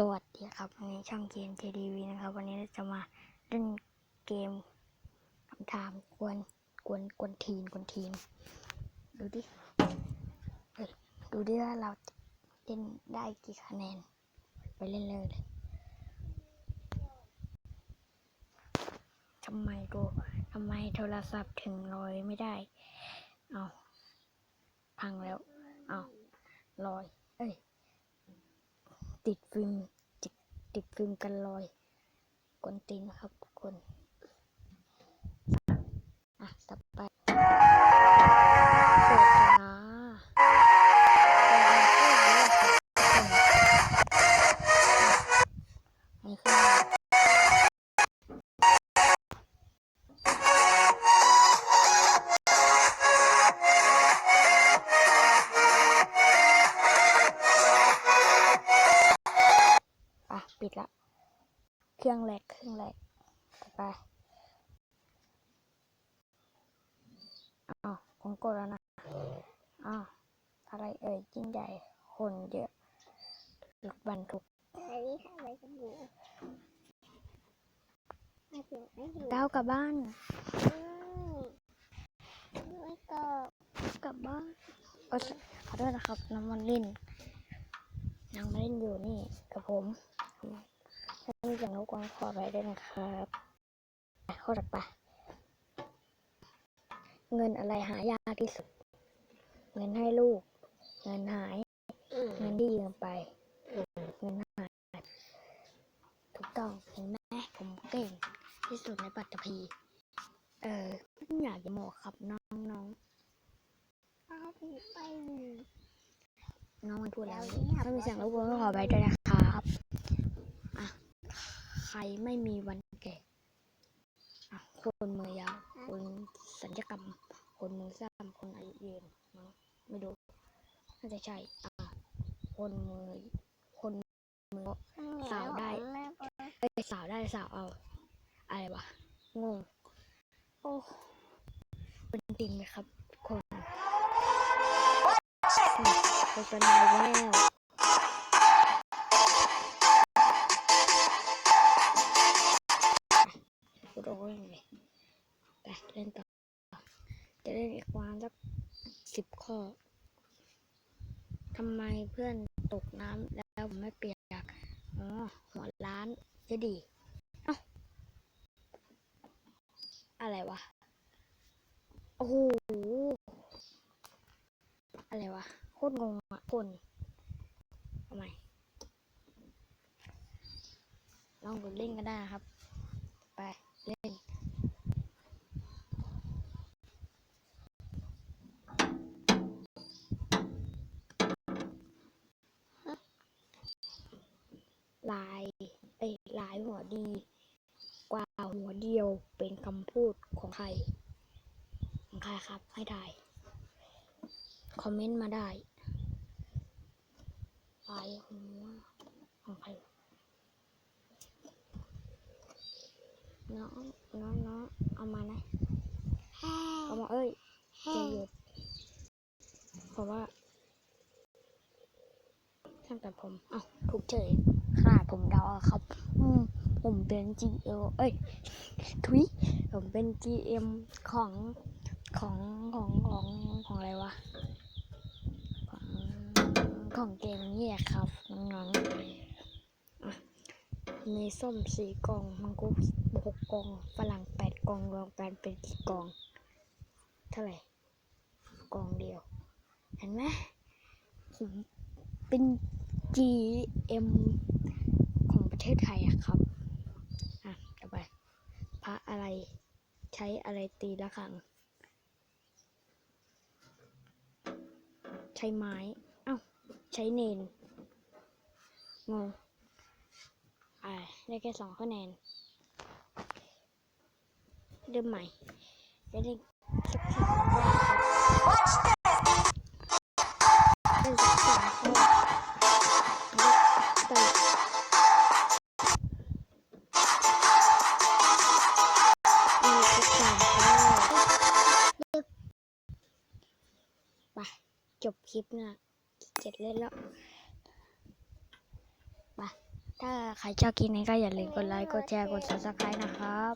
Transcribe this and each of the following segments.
สวัสดีครับวันนี้ช่องเกม JDV นะครับ วันนี้เราจะมาเล่นเกมคำถามกวนกวนกวนทีนกวนทีน ดูดิเอ้ยดูดิว่าเราเล่นได้กี่คะแนน ไปเล่นเลยเลยทำไมดูทำไมโทรศัพท์ถึงลอยไม่ได้ เอาพังแล้ว เอาลอย เอ้ย ติดฟิล์มติดติดฟิล์มกันรอยกวนตีนนะครับทุกคน อะต่อไป ปิดละ เครื่องแรกเครื่องแรกต่อไปอ้าวผมกดแล้วนะอ้าวอะไรเอ่ยยิ่งใหญ่คนเยอะรถบรรทุกอันนี้ทำอะไรกันอยู่ไม่ถึงไม่ถึงก้าวกลับบ้านไม่ก็กลับบ้านเออขอโทษนะครับน้ำมันเล่นนางมาเล่นอยู่นี่กับผม ถ้ามีเสียงรบกวนขอไปด้วยนะครับไปข้อถัดไปเงินอะไรหายากที่สุด เงินให้ลูก เงินหายอืมเงินที่ยืมไป เงินหาย ถูกต้องเห็นไหมผมเก่ง ที่สุดในปัตตภีเออไม่อยากจะบอกครับน้องเอาไปไปๆน้องมันพูดแล้วแล้วเนี่ยถ้ามีเสียงรบกวนก็ขอไปด้วยนะครับอะใค รไม่มีวันแก่อะคนมือยาว คนสัญญกรรม คนมือสั้นคนอายุยืนมั้งไม่รู้น่าจะใช่ อะคนมือ คนมือสาวได้เอ้ยสาวได้สาวเอา อะไรวะ งง โอ้เป็นจริงไหมครับทุกคนโฆษณาแล้ว กูโดนเลยไปเล่นต่อ จะเล่นอีกประมาสักสิบข้อทำไมเพื่อนตกน้ำแล้วผมไม่เปียก อ๋อ หัวร้านจะดี เอ้า อะไรวะ โอ้โห อะไรวะ โคตรงงอะคนทำไมลองกดเล่นก็ได้ครับ ไป เล่น ลายเอ้ลายหัวดี กว่าหัวเดียวเป็นคำพูดของใคร ของใครครับ ให้ได้ คอมเมนต์มาได้ลายหัวของใครน้องน้องน้องเอามานะเอามาเอ้ยจะหยุดเพราะว่า ช่างตัดผม เอ้าถูกเฉยขนาดผมเดาอครับ อืมผมเป็น GL เอ้ยทุยผมเป็น GM ของของของของของอะไรวะ ของของเกมนี้อะครับน้องๆมีส้มสี่กอง มังคุดหกกอง ฝรั่งแปดกอง รวมกันเป็นกี่กอง เท่าไหร่กองเดียว เห็นไหมผมเป็น GM ของประเทศไทยอะครับ อะต่อไป พระอะไร ใช้อะไรตีละครัง ใช้ไม้ เอ้า ใช้เนน งง อ่า ได้แค่สองคะแนน เริ่มใหม่จะได้สักสามข้ จบคลิปนะเจ็ดเล่นแล้วไปถ้าใครชอบคลิปนี้ก็อย่าลืมกดไลค์กดแชร์กดซับสไครต์นะครับ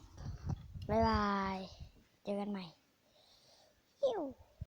บ๊ายบาย เจอกันใหม่